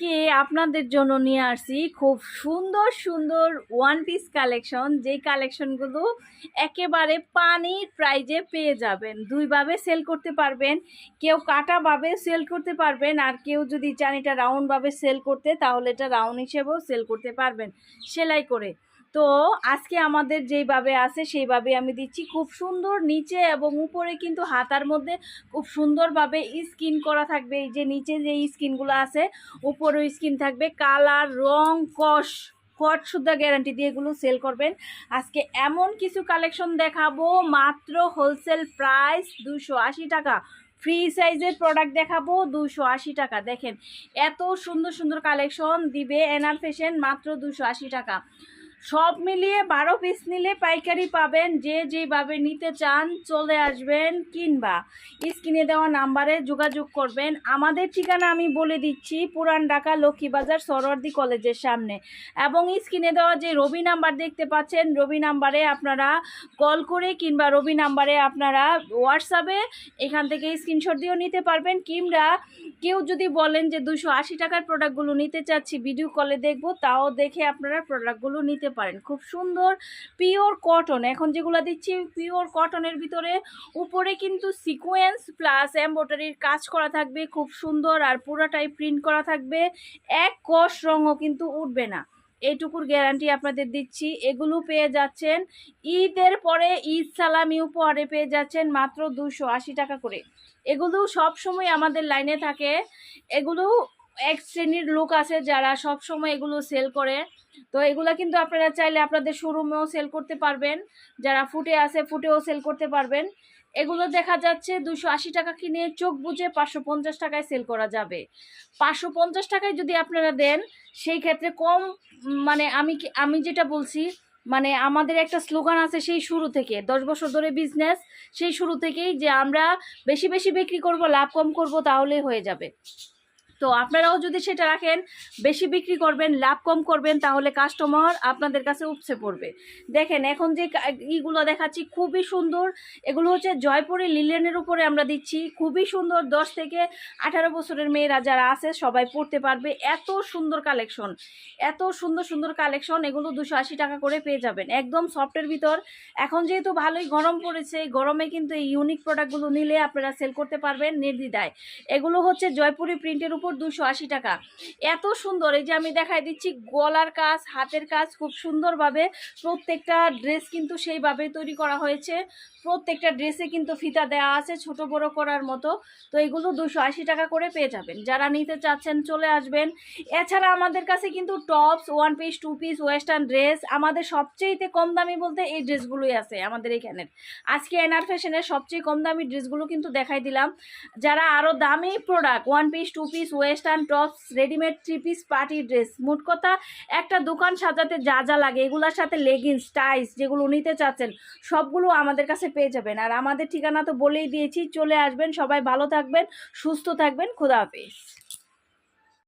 আজকে আপনাদের জন্য নিয়ে আসছি খুব সুন্দর সুন্দর ওয়ান পিস কালেকশন যে কালেকশনগুলো একেবারে পানির প্রাইজে পেয়ে যাবেন। দুইভাবে সেল করতে পারবেন। কেউ কাটাভাবে সেল করতে পারবেন আর কেউ যদি চান এটা রাউন্ডভাবে সেল করতে, তাহলে এটা রাউন্ড হিসেবেও সেল করতে পারবেন। সেলাই করে। তো আজকে আমাদের যেইভাবে আছে সেইভাবে আমি দিচ্ছি। খুব সুন্দর নিচে এবং উপরে কিন্তু হাতার মধ্যে খুব সুন্দরভাবে স্কিন করা থাকবে। এই যে নিচে যে স্কিনগুলো আছে, উপরেও স্কিন থাকবে। কালার, রং কষ কট সুদ্ধা গ্যারান্টি দিয়ে এগুলো সেল করবেন। আজকে এমন কিছু কালেকশন দেখাবো, মাত্র হোলসেল প্রাইস দুশো টাকা। ফ্রি সাইজের প্রোডাক্ট দেখাবো, দুশো আশি টাকা। দেখেন, এত সুন্দর সুন্দর কালেকশন দিবে এনআর ফ্যাশন মাত্র দুশো আশি টাকা। সব মিলিয়ে বারো পিস নিলে পাইকারি পাবেন, যে যেভাবে নিতে চান চলে আসবেন কিংবা স্ক্রিনে দেওয়া নাম্বারে যোগাযোগ করবেন। আমাদের ঠিকানা আমি বলে দিচ্ছি, পুরান ঢাকা, লক্ষ্মীবাজার, সরোয়ার্দি কলেজের সামনে। এবং স্ক্রিনে দেওয়া যে রবি নাম্বার দেখতে পাচ্ছেন, রবি নাম্বারে আপনারা কল করে কিংবা রবি নাম্বারে আপনারা হোয়াটসঅ্যাপে এখান থেকে স্ক্রিনশট দিয়েও নিতে পারবেন। কিংবা কেউ যদি বলেন যে দুশো টাকার প্রোডাক্টগুলো নিতে চাচ্ছি ভিডিও কলে দেখব, তাও দেখে আপনারা প্রোডাক্টগুলো নিতে পারেন। খুব সুন্দর পিওর কটন এখন যেগুলো দিচ্ছি পিওর কটনের ভিতরে, উপরে কিন্তু সিকোয়েন্স প্লাস এম্ব্রয়ডারির কাজ করা থাকবে, খুব সুন্দর আর পুরোটাই প্রিন্ট করা থাকবে। এক কষ রঙও কিন্তু উঠবে না। এইটুকুর গ্যারান্টি আপনাদের দিচ্ছি। এগুলো পেয়ে যাচ্ছেন। ঈদের পরে ঈদ সালামি উপহারে পেয়ে যাচ্ছেন মাত্র দুশো টাকা করে। এগুলো সব সময় আমাদের লাইনে থাকে। এগুলো এক শ্রেণির লোক আছে যারা সব সময় এগুলো সেল করে। তো এগুলো কিন্তু আপনারা চাইলে আপনাদের শোরুমেও সেল করতে পারবেন। যারা ফুটে আছে, ফুটেও সেল করতে পারবেন। এগুলো দেখা যাচ্ছে দুশো আশি টাকা কিনে চোখ বুঝে পাঁচশো পঞ্চাশ টাকায় সেল করা যাবে। পাঁচশো পঞ্চাশ টাকায় যদি আপনারা দেন, সেই ক্ষেত্রে কম মানে আমি আমি যেটা বলছি মানে আমাদের একটা স্লোগান আছে সেই শুরু থেকে, দশ বছর ধরে বিজনেস সেই শুরু থেকেই যে আমরা বেশি বেশি বিক্রি করব, লাভ কম করব, তাহলেই হয়ে যাবে। তো আপনারাও যদি সেটা রাখেন, বেশি বিক্রি করবেন, লাভ কম করবেন, তাহলে কাস্টমার আপনাদের কাছে উপসে পড়বে। দেখেন, এখন যে ইগুলো দেখাচ্ছি খুবই সুন্দর। এগুলো হচ্ছে জয়পুরি লিলেনের উপরে আমরা দিচ্ছি। খুবই সুন্দর, দশ থেকে আঠারো বছরের মেয়েরা যারা আছে, সবাই পড়তে পারবে। এত সুন্দর কালেকশন এত সুন্দর সুন্দর কালেকশন এগুলো দুশো আশি টাকা করে পেয়ে যাবেন। একদম সফটের ভিতর। এখন যেহেতু ভালোই গরম পড়েছে, গরমে কিন্তু এই ইউনিক প্রোডাক্টগুলো নিলে আপনারা সেল করতে পারবেন নির্দ্বিধায়। এগুলো হচ্ছে জয়পুরি প্রিন্টের উপর দুশো আশি টাকা। এত সুন্দর, এই যে আমি দেখাই দিচ্ছি, গলার কাজ, হাতের কাজ খুব সুন্দরভাবে প্রত্যেকটা ড্রেস কিন্তু সেইভাবে তৈরি করা হয়েছে। প্রত্যেকটা ড্রেসে কিন্তু ফিতা দেওয়া আছে ছোট বড় করার মতো। তো এগুলো দুশো আশি টাকা করে পেয়ে যাবেন। যারা নিতে চাচ্ছেন চলে আসবেন। এছাড়া আমাদের কাছে কিন্তু tops one piece two piece western dress আমাদের সবচেয়েতে কম দামি বলতে এই ড্রেসগুলোই আছে আমাদের এখানের আজকে এনআর ফ্যাশনের সবচেয়ে কম দামি ড্রেসগুলো কিন্তু দেখাই দিলাম। যারা আরও দামি product one piece two piece western tops readymade three piece party dress মোট কথা, একটা দোকান সাজাতে যা যা লাগে, এগুলোর সাথে লেগিংস টাইস যেগুলো নিতে চাচ্ছেন, সবগুলো আমাদের কাছে পেয়ে যাবেন। আর আমাদের ঠিকানা তো বলেই দিয়েছি, চলে আসবেন, সবাই ভালো থাকবেন, সুস্থ থাকবেন, খোদা হাফেজ।